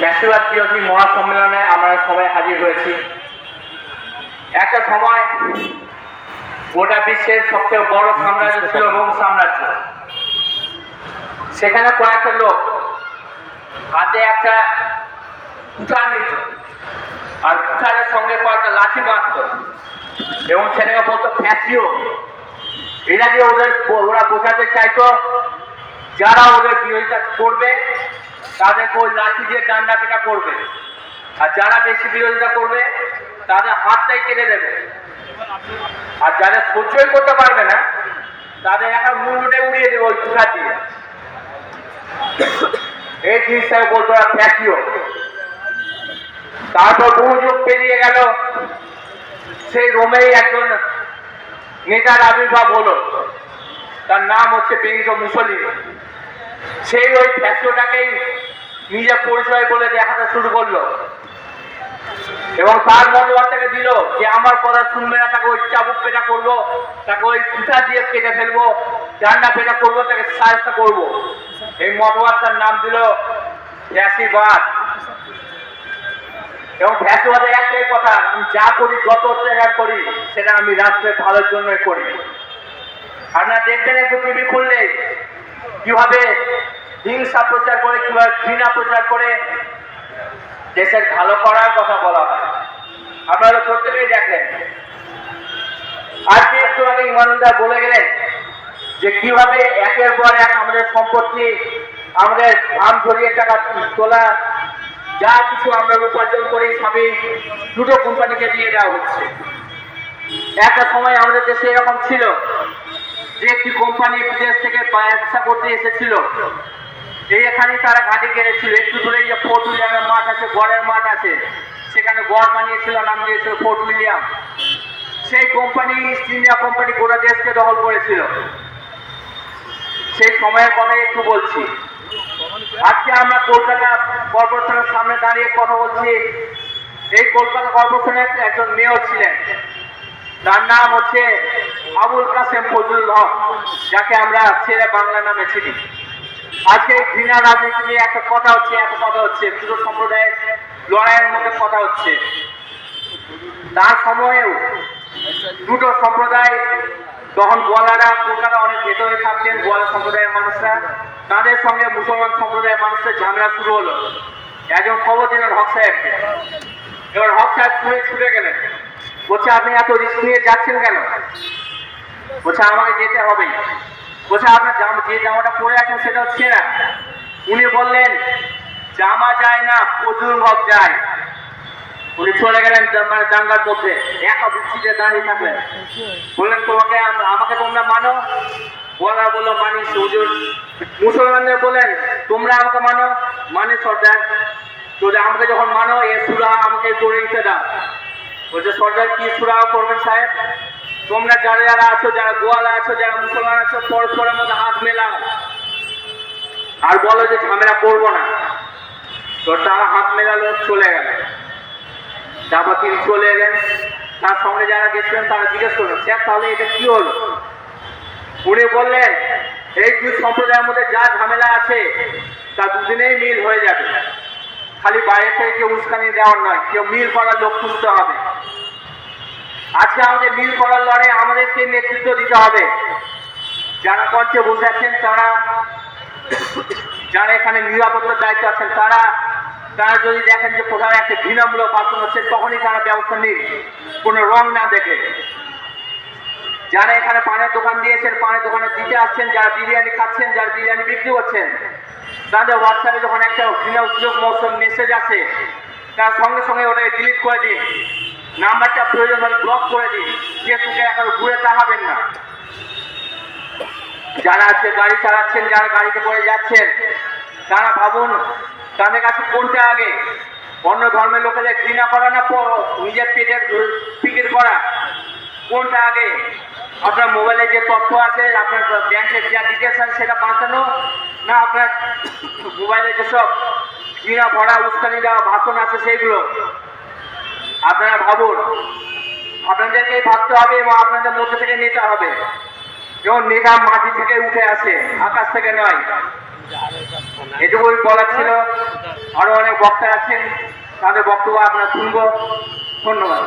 ফ্যাসিবাদ বিরোধী মহাসম্মেলনে আমরা সবাই হাজির হয়েছি। একটা সময় গোটা বিশ্বের সবচেয়ে বড় সাম্রাজ্য ছিল রোম সাম্রাজ্য। সেখানে কয়েকটা লোক হাতে একটা কুঠার নিত আর কুঠারের সঙ্গে কয়েকটা লাঠি বাঁধত এবং সেটাকে বলতো ফ্যাসিও এরা যে ওদের ওরা বোঝাতে চাইতো, যারা ওদের বিরোধিতা করবে তাদেরকে ওই লাঠি দিয়ে ডান্ডা পেটা করবে। আর যারা বেশি বিরোধিতা করবে, তাদের হাতটাই কেটে দেবে। আর যারা সহ্যই করতে পারবে না, তাদের একটা মুন্ডুটে উড়িয়ে দেবে ওই কুঠা দিয়ে। এই জিনিসটাকে বলতো ফ্যাসিও তারপর বহু যুগ পেরিয়ে গেল, সেই রোমেই একজন নেতার আবির্ভাব হলো। তার নাম হচ্ছে বেনিটো মুসলিম সেই ওই ফ্যাসিওটাকেই নিজের পরিচয় বলে দেখাতে শুরু করল। এবং তার মনোভাবটাকে দিল যে আমার কথা শুনবে না, তাকে ওই চাবুক পেটা করব, তাকে ওই কুঠা দিয়ে কেটে ফেলব, ডান্ডা পেটা করব, তাকে সাহায্য করব। এই মতবাদটার নাম দিল ফ্যাসিবাদ। এবং ফ্যাসিবাদের একটাই কথা, আমি যা করি, যত অত্যাচার করি, সেটা আমি রাষ্ট্রের ভালোর জন্যই করি। আপনারা দেখবেন একটু টিভি খুললে কীভাবে হিংসা প্রচার করে কীভাবে ঘৃণা প্রচার করে দেশের ভালো করার কথা বলা হয়। আপনারা প্রত্যেকেই দেখেন। আজকে একটু আগে ইমানুল্লাহ বলে গেলেন যে কীভাবে একের পর এক আমাদের সম্পত্তি, আমাদের দাম ঝরিয়ে টাকা তোলা, যা কিছু আমরা উপার্জন করি সবই দুটো কোম্পানিকে দিয়ে দেওয়া হচ্ছে। একটা সময় আমাদের দেশে এরকম ছিল যে একটি কোম্পানি বিদেশ থেকে ব্যবসা করতে এসেছিল। এই এখানে তারা ঘাঁটি কেড়েছিল একটু দূরে যে ফোর্ট উইলিয়ামের মাঠ আছে, গড়ের মাঠ আছে, সেখানে গড় বানিয়েছিল, নাম দিয়েছিল ফোর্ট উইলিয়াম। সেই কোম্পানি, ইস্ট ইন্ডিয়া কোম্পানি গোটা দেশকে দখল করেছিল। সেই সময়ের কথা একটু বলছি। আজকে আমরা কলকাতা কর্পোরেশনের সামনে দাঁড়িয়ে কথা বলছি। এই কলকাতা কর্পোরেশনের একজন মেয়র ছিলেন। তার নাম হচ্ছে আবুল কাসেম ফজলুল হক, যাকে আমরা ছেলে বাংলা নামে চিনি। আজকে ঘৃণা রাজনীতি নিয়ে একটা কথা হচ্ছে এত কথা হচ্ছে, পুরো সম্প্রদায়ের লড়াইয়ের মধ্যে কথা হচ্ছে। তার সময়েও দুটো সম্প্রদায়, তখন গোয়ালারা, কলকাতা অনেক ভেতরে থাকতেন গোয়ালা সম্প্রদায়ের মানুষরা। তাদের সঙ্গে মুসলমান সম্প্রদায়ের মানুষের ঝামেলা শুরু হলো। একজন খবর দিলেন হক সাহেবকে। এবার হক সাহেব ছুটে ছুটে গেলেন। বলছে, আপনি এত রিস্ক নিয়ে যাচ্ছেন কেন? বলছে, আমাকে যেতে হবেই। বলছে আপনার জামা, যে জামাটা পরে আছেন সেটা হচ্ছে না। উনি বললেন, জামা যায় না, প্রচুর হক যায়। উনি চলে গেলেন মানে দাঙ্গার মধ্যে। একা বৃষ্টিতে দাঁড়িয়ে থাকলেন। বললেন, তোমাকে আমাকে তোমরা মানো? বলা বলল, মানি হুজুর। মুসলমানদের বলেন তোমরা আমাকে মানো? মানে সর্দার তো আমাকে যখন মানো, এ সুরা আমাকে করে নিতে দাও। বলছে, সরকার কি সুরা করবে সাহেব? তোমরা যারা যারা আছো, যারা গোয়ালা আছো, যারা মুসলমান আছো, পরস্পরের মধ্যে হাত মেলাও। আর বলো যে ঝামেলা করব না। তো তারা হাত মেলালো, চলে গেল। তারপর তিনি চলে এলেন। তার সঙ্গে যারা গেছিলেন, তারা জিজ্ঞেস করলেন স্যার, তাহলে এটা কি হলো? উনি বললেন, এই দুই সম্প্রদায়ের মধ্যে যা ঝামেলা আছে, তা দুদিনেই মিল হয়ে যাবে। খালি বাইরে থেকে কেউ উস্কানি দেওয়ার নয়, কেউ মিল করার লোক খুঁজতে হবে। আজকে আমাদের মিল করার লড়াই আমাদেরকে নেতৃত্ব দিতে হবে। যারা মঞ্চে বসে আছেন, তারা, যারা এখানে নিরাপত্তার দায়িত্ব আছেন, তারা তারা যদি দেখেন যে কোথাও একটা ঘৃণামূলক ভাষণ হচ্ছে, তখনই তারা ব্যবস্থা নিন। কোনো রং না দেখে। যারা এখানে পানের দোকান দিয়েছেন, পানের দোকানে দিতে আসছেন, যারা বিরিয়ানি খাচ্ছেন, যারা বিরিয়ানি বিক্রি করছেন, তাদের হোয়াটসঅ্যাপে যখন একটা ঘৃণা উদ্যোগ মৌসুম মেসেজ আছে তার সঙ্গে সঙ্গে ওটাকে ডিলিট করে দিন। নাম্বারটা প্রয়োজন হলে ব্লক করে দিন। ফেসবুকে এখন ঘুরে তাকাবেন না। যারা আজকে গাড়ি চালাচ্ছেন, যারা গাড়িতে করে যাচ্ছেন, তারা ভাবুন, তাদের কাছে কোনটা আগে? অন্য ধর্মের লোকেদের ঘৃণা করা না নিজের পেটের ফিকির করা? কোনটা আগে? আপনার মোবাইলে যে তথ্য আছে, আপনার ব্যাংকের যা ডিটেলস আছে, সেটা বাঁচানো? না, আপনার মোবাইলে যেসব ঘৃণা, ভরা, উস্কানি দেওয়া ভাষণ আছে, সেইগুলো? আপনারা ভাবুন আপনাদেরকেই ভাবতে হবে এবং আপনাদের মধ্যে থেকে নিতে হবে। যেমন নেতা মাটি থেকে উঠে আসে, আকাশ থেকে নয়। এটুকুই বলার ছিল। আরও অনেক বক্তা আছেন, তাদের বক্তব্য আমরা শুনব। ধন্যবাদ।